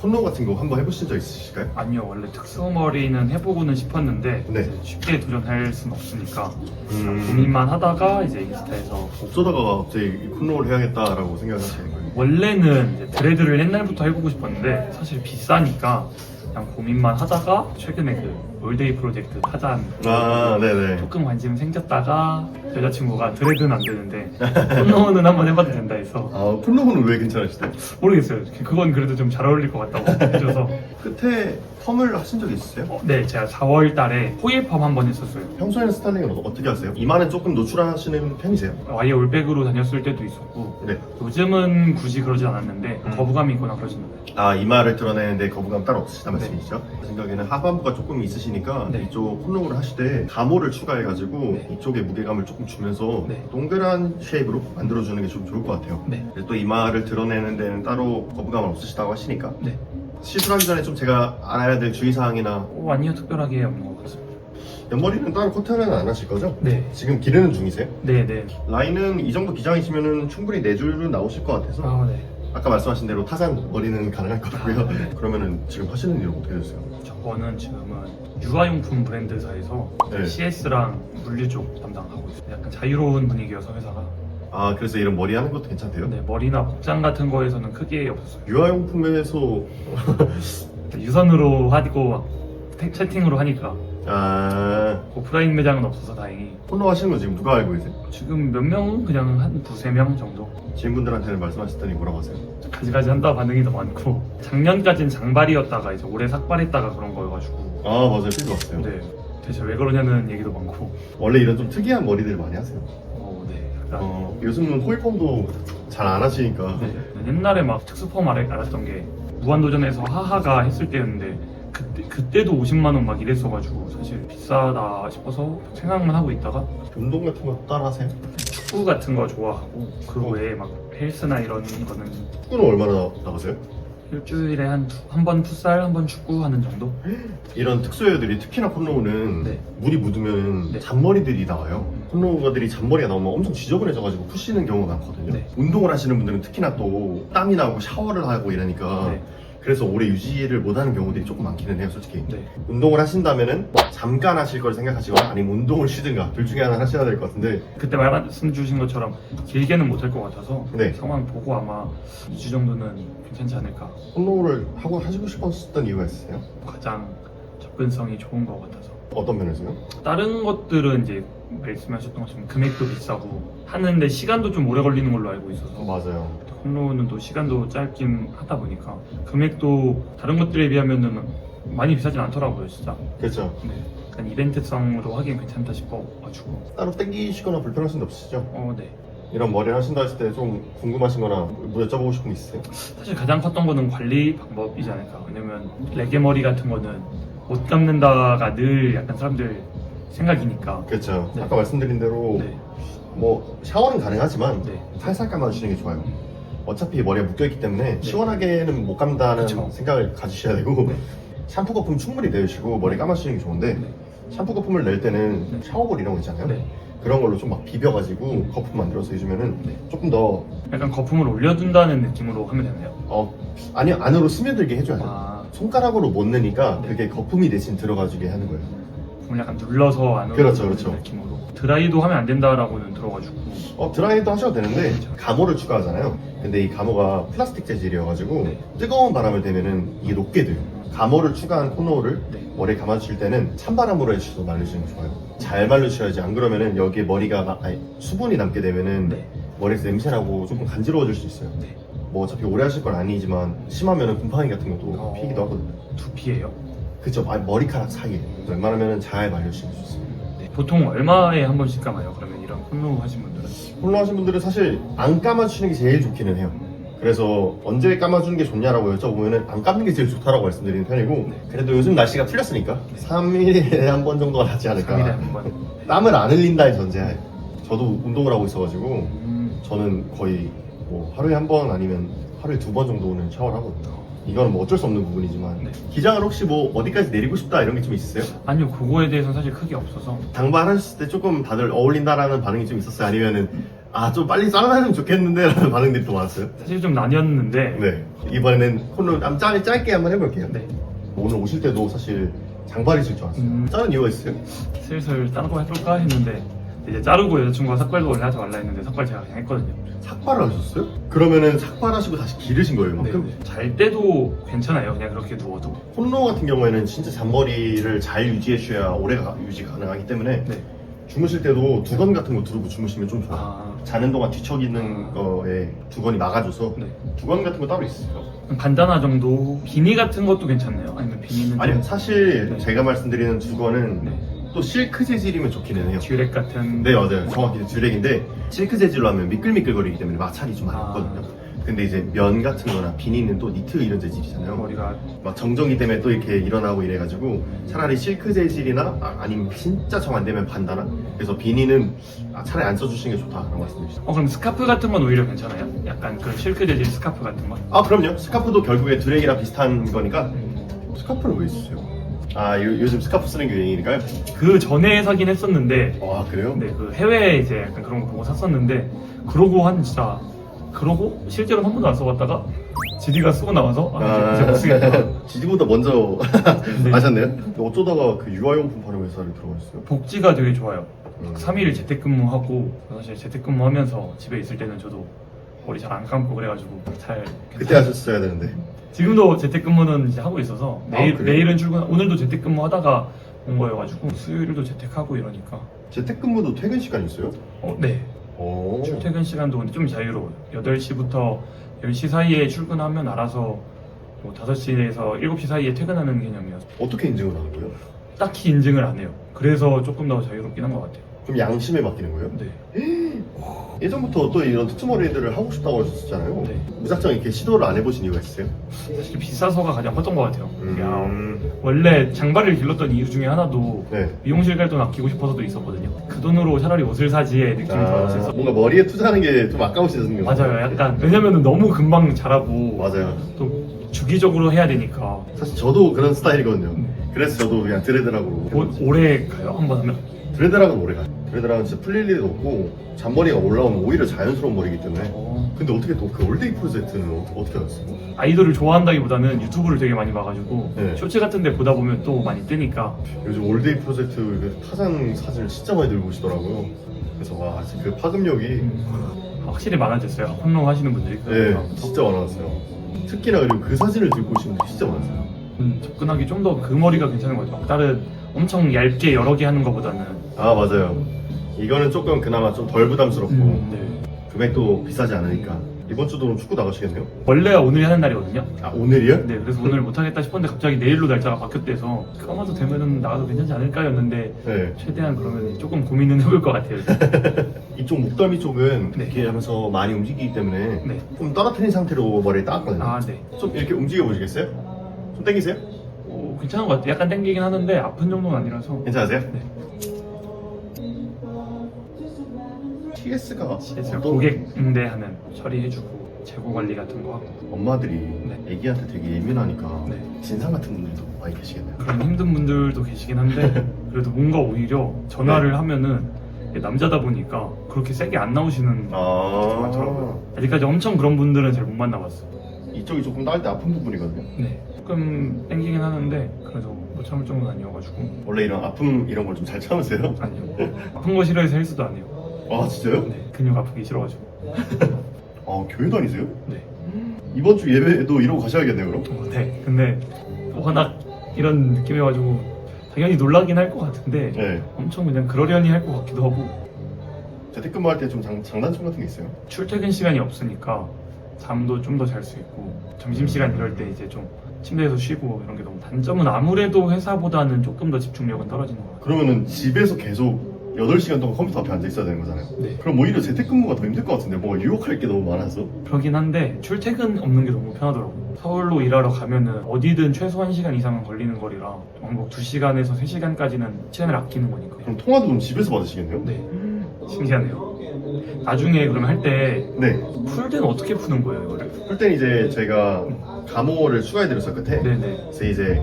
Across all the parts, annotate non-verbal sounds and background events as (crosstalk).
콘로 같은 거 한번 해보신 적 있으실까요? 아니요 원래 특수머리는 해보고는 싶었는데 네. 이제 쉽게 도전할 순 없으니까 음, 고민만 하다가 이제 인스타에서 어쩌다가 갑자기 이 콘로를 해야겠다라고 생각을 하시는 거예요? 원래는 이제 드레드를 옛날부터 해보고 싶었는데 사실 비싸니까 그냥 고민만 하다가 최근에 그 올데이 프로젝트 타잔 아, 네네. 조금 관심 생겼다가 여자친구가 드레드는 안 되는데 콘로는 한번 해봐도 된다 해서 아, 콘로는 왜 괜찮으시대요? 모르겠어요 그건 그래도 좀 잘 어울릴 것 같다고 (laughs) 해줘서 끝에 펌을 하신 적 있으세요? 어, 네 제가 4월 달에 호일펌 한 번 했었어요 평소에는 스타일링을 어- 어떻게 하세요? 이마는 조금 노출하시는 편이세요? 와이어 올백으로 다녔을 때도 있었고 네. 요즘은 굳이 그러진 않았는데 음. 거부감이 있거나 그러진 않아요 아 이마를 드러내는데 거부감 따로 없으시다 말씀이시죠? 제 생각에는 하반부가 조금 있으시니까 네. 이쪽 콘롱을 하실 때 가모를 추가해가지고 네. 이쪽에 무게감을 조금 주면서 네. 동그란 쉐입으로 만들어주는 게 좀 좋을 것 같아요 네. 또 이마를 드러내는 데는 따로 거부감은 없으시다고 하시니까 네. 시술하기 전에 좀 제가 알아야 될 주의사항이나 어, 아니요 특별하게 없는 것 같습니다 옆머리는 따로 커트는 안 하실 거죠? 네 지금 기르는 중이세요? 네 네 라인은 이 정도 기장이시면 충분히 네 줄은 나오실 것 같아서 아, 네. 아까 말씀하신 대로 타산 머리는 가능할 것 같고요. 아, 네. 그러면은 지금 하시는 일은 어떻게 되세요? 저거는 지금은 유아용품 브랜드사에서 네. CS랑 물류 쪽 담당하고 있어요. 약간 자유로운 분위기여서 회사가. 아 그래서 이런 머리 하는 것도 괜찮대요? 네, 머리나 복장 같은 거에서는 크게 없었어요. 유아용품에서 (laughs) 유선으로 하고 막 태- 채팅으로 하니까 아 오프라인 매장은 없어서 다행히 콘로 하시는 거 지금 누가 알고 계세요? 지금 몇명 그냥 한 두세 명 정도 지인분들한테는 말씀하셨더니 뭐라고 하세요? 가지가지 한다 반응이 더 많고 작년까지는 장발이었다가 이제 올해 삭발했다가 그런 거여가지고 아 맞아요 필드 왔어요. 네 대체 왜 그러냐는 얘기도 많고 원래 이런 좀 특이한 머리들 많이 하세요. 약간 어, 요즘은 호일펌도 잘 안 하시니까 네, 옛날에 막 특수펌 알- 알았던 게 무한도전에서 하하가 했을 때였는데 그때, 그때도 50만 원 막 이랬어가지고 사실 비싸다 싶어서 생각만 하고 있다가 운동 같은 거 따라 하세요? 축구 같은 거 좋아하고 그 어. 외에 막 헬스나 이런 거는 축구는 얼마나 나가세요? 일주일에 한 한 번 풋살 한 번 축구 하는 정도? 이런 특수웨어들이 특히나 콘로우는 네. 물이 묻으면 네. 잔머리들이 나와요. 콘로우가들이 잔머리가 나오면 엄청 지저분해져가지고 푸시는 경우가 많거든요. 네. 운동을 하시는 분들은 특히나 또 땀이 나고 샤워를 하고 이러니까 네. 그래서 오래 유지를 못하는 경우들이 조금 많기는 해요, 솔직히. 네. 운동을 하신다면은 잠깐 하실 걸 생각하시거나 아니면 운동을 쉬든가 둘 중에 하나 하셔야 될 것 같은데 그때 말씀 주신 것처럼 길게는 못할 것 같아서 네. 상황 보고 아마 2주 정도는 괜찮지 않을까 콘로우를 하고 하시고 싶었던 이유가 있으세요? 가장 접근성이 좋은 것 같아서 어떤 면에서요? 다른 것들은 이제 말씀하셨던 것처럼 금액도 비싸고 하는데 시간도 좀 오래 걸리는 걸로 알고 있어서 맞아요. 콘로는 또 시간도 짧긴 하다 보니까 금액도 다른 것들에 비하면은 많이 비싸진 않더라고요 진짜 그렇죠. 네. 약간 이벤트성으로 하기엔 괜찮다 싶어가지고 따로 땡기시거나 불편하신 데 없으시죠? 어네 이런 머리를 하신다 했을 때 좀 궁금하신 거나 뭐 여쭤보고 싶은 게 있으세요? 사실 가장 컸던 거는 관리 방법이지 않을까 왜냐면 레게 머리 같은 거는 못 감는다가 늘 약간 사람들 생각이니까 그렇죠. 네. 아까 말씀드린 대로 네. 뭐 샤워는 가능하지만 네. 살살 감아주시는 게 좋아요. 어차피 머리가 묶여있기 때문에 네. 시원하게는 못 감다는 그쵸. 생각을 가지셔야 되고 네. 샴푸 거품 충분히 내주시고 머리 감아주시는 게 좋은데 네. 샴푸 거품을 낼 때는 네. 샤워볼 이런 거 있잖아요. 네. 그런 걸로 좀 막 비벼가지고 거품 만들어서 해주면은 네. 조금 더 약간 거품을 올려둔다는 느낌으로 하면 되나요? 어, 아니 안으로 스며들게 해줘야 돼요. 아 손가락으로 못 넣으니까 네. 그게 거품이 대신 들어가주게 하는 거예요. 그럼 약간 눌러서 안으로 그렇죠, 넣는 그렇죠. 느낌으로 드라이도 하면 안 된다라고는 들어가지고 어, 드라이도 하셔도 되는데 그렇죠. 가모를 추가하잖아요. 근데 이 가모가 플라스틱 재질이어가지고 네. 뜨거운 바람을 대면은 이게 녹게 돼요. 가모를 추가한 코너를 네. 머리에 감아주실 때는 찬바람으로 해주셔서 말려주시는 게 좋아요. 잘 말려주셔야지 안 그러면은 여기에 머리가 막- 아니, 수분이 남게 되면은 네. 머리에서 냄새나고 조금 간지러워질 수 있어요. 네. 뭐 어차피 오래 하실 건 아니지만 심하면은 곰팡이 같은 것도 어. 피기도 하거든요. 두피예요. 그쵸? 아, 머리카락 사이에 웬만하면은 잘 말려주시면 좋습니다. 네. 보통 얼마에 한 번씩 감아요? 그러면 이런 콘로 하신 분들은? 홀로 하신 분들은 사실 안 감아주시는 게 제일 좋기는 해요. 그래서 언제 감아주는 게 좋냐라고 여쭤보면은 안 감는 게 제일 좋다라고 말씀드리는 편이고 네. 그래도 요즘 날씨가 풀렸으니까 3일에 한 번 정도가 낫지 3일에 않을까 한 번. 땀을 안 흘린다는 전제하에 저도 운동을 하고 있어가지고 음. 저는 거의 뭐 하루에 한 번 아니면 하루에 두 번 정도는 샤워를 하거든요 이거는 뭐 어쩔 수 없는 부분이지만 네. 기장을 혹시 뭐 어디까지 내리고 싶다 이런 게 좀 있으세요? 아니요, 그거에 대해서는 사실 크게 없어서. 당발하셨을 때 조금 다들 어울린다라는 반응이 좀 있었어요? 아니면은 아 좀 빨리 잘라면 좋겠는데 라는 (laughs) 반응들이 또 많았어요 사실 좀 나뉘었는데 네 이번에는 콘로 한번 짧, 짧게 한번 해볼게요 네. 오늘 오실 때도 사실 장발이실 줄 알았어요 음. 자른 이유가 있어요? 슬슬 다른 거 해볼까 했는데 이제 자르고 여자친구가 삭발 도 원래 하지 말라 했는데 삭발 제가 그냥 했거든요. 삭발을 하셨어요? 그러면은 삭발하시고 다시 기르신 거예요 네. 이만큼? 잘 때도 괜찮아요. 그냥 그렇게 누워도. 콘로 같은 경우에는 진짜 잔머리를 잘 유지해 주셔야 오래 가- 유지 가능하기 때문에 네. 주무실 때도 두건 같은 거 두르고 주무시면 좀 좋아요 아, 자는 동안 뒤척이는 거에 두건이 막아줘서 네. 두건 같은 거 따로 있어요 반다나 정도 비니 같은 것도 괜찮나요? 아니면 비니는 아니요 좀 사실 네. 제가 말씀드리는 두건은 네. 또 실크 재질이면 좋기는 해요. 듀렉 같은 네 맞아요. 정확히 듀렉인데 실크 재질로 하면 미끌미끌거리기 때문에 마찰이 좀 많이 아. 없거든요. 근데 이제 면 같은 거나 비니는 또 니트 이런 재질이잖아요. 머리가 막 정전기 때문에 또 이렇게 일어나고 이래가지고 차라리 실크 재질이나 아, 니면 진짜 정 안 되면 반다나 그래서 비니는 아, 차라리 안 써주시는 게 좋다라고 말씀드리죠 어 그럼 스카프 같은 건 오히려 괜찮아요? 약간 그 실크 재질 스카프 같은 거? 아 그럼요. 스카프도 결국에 드랙이랑 비슷한 거니까. 스카프는 왜 쓰세요? 아 요, 요즘 스카프 쓰는 게 유행이니까요? 그 전에 사긴 했었는데 아 그래요? 네, 그 해외에 이제 약간 그런 거 보고 샀었는데 그러고 한 진짜 그러고 실제로 한 번도 안 써봤다가 지디가 쓰고 나와서 아, 이제 못 쓰겠다. (laughs) 지디보다 먼저 (laughs) 네. 아셨네요? 어쩌다가 그 유아용품 파는 회사를 들어가셨어요? 복지가 되게 좋아요. 음. 3일 재택근무하고 사실 재택근무하면서 집에 있을 때는 저도 머리 잘 안 감고 그래가지고 잘 그때 하셨어야 되는데 지금도 재택근무는 이제 하고 있어서 아, 내일 그래요? 내일은 출근 오늘도 재택근무 하다가 온 거여가지고 수요일도 재택하고 이러니까 재택근무도 퇴근 시간 있어요? 어, 네 오. 출퇴근 시간도 근데 좀 자유로워요. 8시부터 10시 사이에 출근하면 알아서 뭐 5시에서 7시 사이에 퇴근하는 개념이어서 어떻게 인증을 하는 거예요? 딱히 인증을 안 해요. 그래서 조금 더 자유롭긴 한 것 같아요. 그럼 양심에 맡기는 거예요? 네. 예전부터 또 이런 특수머리들을 하고 싶다고 하셨잖아요. 네. 무작정 이렇게 시도를 안 해보신 이유가 있어요? 사실 비싸서가 가장 컸던 것 같아요. 야, 음. 원래 장발을 길렀던 이유 중에 하나도 네. 미용실 갈 돈 아끼고 싶어서도 있었거든요. 그 돈으로 차라리 옷을 사지의 느낌이 아, 들어서 뭔가 머리에 투자하는 게 좀 아까우시는 거 맞아요. 약간 왜냐면은 너무 금방 자라고 맞아요. 또 주기적으로 해야 되니까 사실 저도 그런 스타일이거든요. 음. 그래서 저도 그냥 드레드락으로. 오, 오래 가요 한 번 하면. 드레드락은 오래 가요. 드레드락은 진짜 풀릴 일도 없고 잔머리가 올라오면 오히려 자연스러운 머리이기 때문에. 어, 근데 어떻게 또 그 올데이 프로젝트는 어떻게, 어떻게 하셨어요? 아이돌을 좋아한다기보다는 유튜브를 되게 많이 봐가지고 네. 쇼츠 같은 데 보다 보면 또 많이 뜨니까 요즘 올데이 프로젝트 그 타장 사진을 진짜 많이 들고 오시더라고요. 그래서 와, 진짜 그 파급력이 음, 확실히 많아졌어요 홈런 하시는 분들이 네, 그러면서. 진짜 많았어요. 특히나 그리고 그 사진을 들고 오시는 분들이 진짜 많았어요. 음, 접근하기 좀 더 그 머리가 괜찮은 거죠 막 다른 엄청 얇게 여러 개 하는 것보다는 아, 맞아요. 이거는 조금 그나마 좀 덜 부담스럽고 음, 네. 금액도 비싸지 않으니까 이번 주도 그럼 축구 나가시겠네요? 원래 오늘이 하는 날이거든요 아, 오늘이요? 네 그래서 오늘 못 하겠다 싶었는데 갑자기 내일로 날짜가 바뀌었대서 까마도 되면은 나가도 괜찮지 않을까였는데 네. 최대한 그러면 조금 고민은 (laughs) 해볼 것 같아요 (laughs) 이쪽 목덜미 쪽은 네. 이렇게 하면서 많이 움직이기 때문에 네. 좀 떨어뜨린 상태로 머리를 따왔거든요. 아 네. 좀 이렇게 움직여 보시겠어요? 좀 당기세요? 오, 괜찮은 것 같아요 약간 땡기긴 하는데 아픈 정도는 아니라서 괜찮으세요? 네. TS가 제가 고객 응대하는 처리해주고 재고 관리 같은 거 하고 엄마들이 네. 애기한테 되게 예민하니까 네. 진상 같은 분들도 많이 계시겠네요. 그런 힘든 분들도 계시긴 한데 (laughs) 그래도 뭔가 오히려 전화를 하면은 이게 남자다 보니까 그렇게 세게 안 나오시는 아 많더라고요. 아직까지 엄청 그런 분들은 잘 못 만나봤어요. 이쪽이 조금 나을 때 아픈 부분이거든요. 네. 조금 땡기긴 하는데 그래도 못 참을 정도는 아니어가지고 원래 이런 아픔 이런 걸 좀 잘 참으세요? 아니요. 아픈 거 싫어해서 헬스도 안 해요. 아 진짜요? 네. 근육 아프기 싫어가지고. (laughs) 아 교회 다니세요? 네. 이번 주 예배도 이러고 가셔야겠네요 그럼? 어, 네. 근데 워낙 이런 느낌이어가지고 당연히 놀라긴 할 것 같은데 네. 엄청 그냥 그러려니 할 것 같기도 하고 재택근무할 때 좀 장단점 같은 게 있어요? 출퇴근 시간이 없으니까 잠도 좀 더 잘 수 있고 점심시간 이럴 때 이제 좀 침대에서 쉬고 이런 게 너무 단점은 아무래도 회사보다는 조금 더 집중력은 떨어지는 것 같아요. 그러면은 집에서 계속 8시간 동안 컴퓨터 앞에 앉아 있어야 되는 거잖아요. 네. 그럼 오히려 재택근무가 더 힘들 것 같은데 뭔가 유혹할 게 너무 많아서 그러긴 한데 출퇴근 없는 게 너무 편하더라고요. 서울로 일하러 가면은 어디든 최소 1시간 이상은 걸리는 거리라 왕복 2시간에서 3시간까지는 시간을 아끼는 거니까. 그럼 통화도 그럼 집에서 받으시겠네요? 네. 신기하네요. 나중에 그러면 할때 네. 풀 때는 어떻게 푸는 거예요, 이거를? 풀 때는 이제 저희가 감호를 추가해드렸어요 끝에 네네. 그래서 이제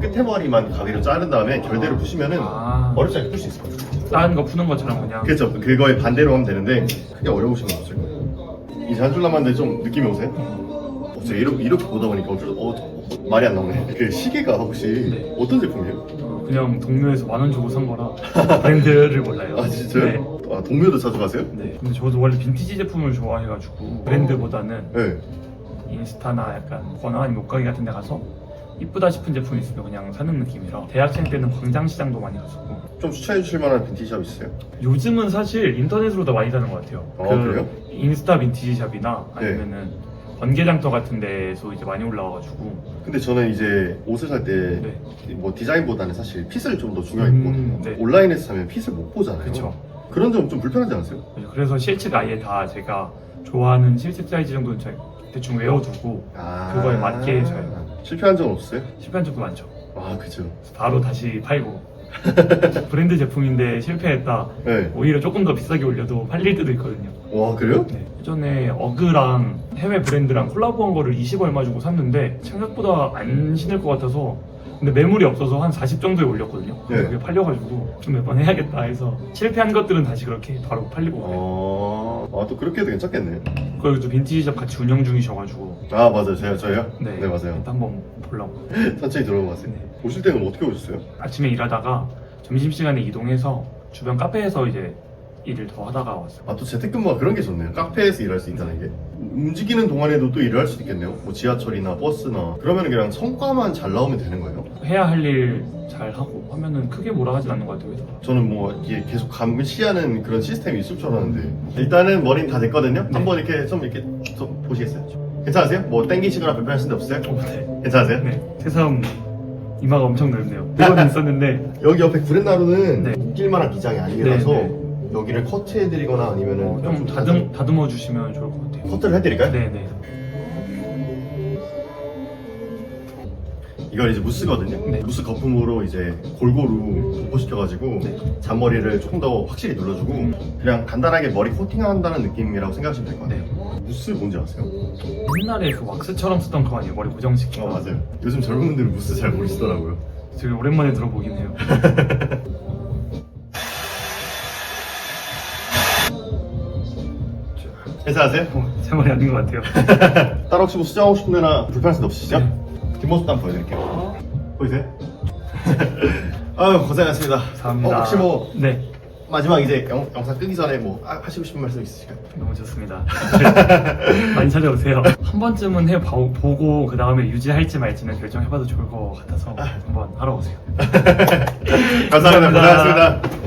끝에 머리만 가위로 자른 다음에 결대로 푸시면은 아. 어렵지 않게 풀 수 있을 것 같아요. 다른 거 푸는 것처럼 그냥 그렇죠. 그거에 반대로 하면 되는데 크게 어려우신 건 없을 거예요. 이제 한줄 남았는데 좀 느낌이 오세요? 어, 제가 이렇게, 이렇게 보다 보니까 어쩔, 어, 어, 말이 안 나오네. 그 시계가 혹시 네. 어떤 제품이에요? 어, 그냥 동묘에서 만 원 주고 산 거라 브랜드를 몰라요. 아 진짜요? 네. 아 동묘도 자주 가세요? 네. 근데 저도 원래 빈티지 제품을 좋아해가지고 브랜드보다는 네. 인스타나 약간 거나 아니면 옷가게 같은 데 가서 이쁘다 싶은 제품 있으면 그냥 사는 느낌이라 대학생 때는 광장시장도 많이 갔었고 좀 추천해 주실 만한 빈티지샵 있어요? 요즘은 사실 인터넷으로 더 많이 사는 것 같아요 아, 그래요? 인스타 빈티지샵이나 네. 아니면은 번개장터 같은 데서 이제 많이 올라와가지고 근데 저는 이제 옷을 살때뭐 네. 디자인보다는 사실 핏을 좀 더 중요하게 음, 보거든요. 네. 온라인에서 사면 핏을 못 보잖아요. 그쵸 그런 점 좀 불편하지 않으세요? 그래서 실측 아예 다 제가 좋아하는 실측 사이즈 정도는 제- 대충 외워두고 아... 그거에 맞게 해줘요. 실패한 적은 없어요? 실패한 적도 많죠 아 그죠. 바로 다시 팔고 (laughs) 브랜드 제품인데 실패했다 네. 오히려 조금 더 비싸게 올려도 팔릴 때도 있거든요 와 그래요? 네. 예전에 어그랑 해외 브랜드랑 콜라보한 거를 20 얼마 주고 샀는데 생각보다 안 신을 것 같아서 근데 매물이 없어서 한 40 정도에 올렸거든요. 네. 그게 팔려가지고 좀 몇 번 해야겠다 해서 실패한 것들은 다시 그렇게 바로 팔리고 그래요. 아, 아, 또 그렇게 해도 괜찮겠네. 그리고 또 빈티지샵 같이 운영 중이셔가지고 아, 맞아요. 저요, 저요? 네, 맞아요. 일단 한번 보려고 (laughs) 천천히 들어가 봤어요. 네. 오실 때는 어떻게 오셨어요? 아침에 일하다가 점심시간에 이동해서 주변 카페에서 이제 일을 더 하다가 왔어요. 아, 또 재택근무가 그런 게 좋네요. 카페에서 일할 수 있다는 게. 움직이는 동안에도 또 일을 할 수도 있겠네요. 뭐 지하철이나 버스나. 그러면 그냥 성과만 잘 나오면 되는 거예요? 해야 할 일 잘 하고 하면은 크게 뭐라 하진 않는 것 같아요. 회사가. 저는 뭐 이게 계속 감시하는 그런 시스템이 있을 줄 알았는데 일단은 머리는 다 됐거든요. 네. 한번 이렇게 좀 이렇게 좀 보시겠어요? 괜찮으세요? 뭐 땡기시거나 불편하신 데 없어요? 어, 네. 괜찮으세요? 네, 새삼 이마가 엄청 넓네요. 그건 (laughs) 있었는데 여기 옆에 구렛나루는 네. 웃길만한 기장이 아니라서 네, 여기를 커트해드리거나 아니면은 어, 좀 다듬 다듬어 주시면 좋을 것 같아요. 커트를 해드릴까요? 네, 네. 이걸 이제 무스거든요. 네. 무스 거품으로 이제 골고루 도포시켜가지고 네. 잔머리를 조금 더 확실히 눌러주고 그냥 간단하게 머리 코팅한다는 느낌이라고 생각하시면 될 것 같아요. 네. 무스 뭔지 아세요? 옛날에 그 왁스처럼 쓰던 거 아니에요? 머리 고정시키고. 어 맞아요. 요즘 젊은 분들은 무스 잘 모르시더라고요. 되게 오랜만에 들어보긴 해요. (laughs) 괜찮으세요? 어, 제 머리 아닌 것 같아요. (laughs) 따로 혹시 뭐 수정하고 싶은 데나 불편한 데 없으시죠? 네. 뒷모습도 한번 보여드릴게요. 보이세요? (laughs) 아유 고생하셨습니다. 감사합니다. 어, 혹시 뭐 네, 마지막 이제 영, 영상 끄기 전에 뭐 아, 하시고 싶은 말씀 있으실까요? 너무 좋습니다. (laughs) 많이 찾아오세요. 한 번쯤은 해보고 그 다음에 유지할지 말지는 결정해봐도 좋을 것 같아서 한번 하러 오세요. 감사합니다. 고생하셨습니다.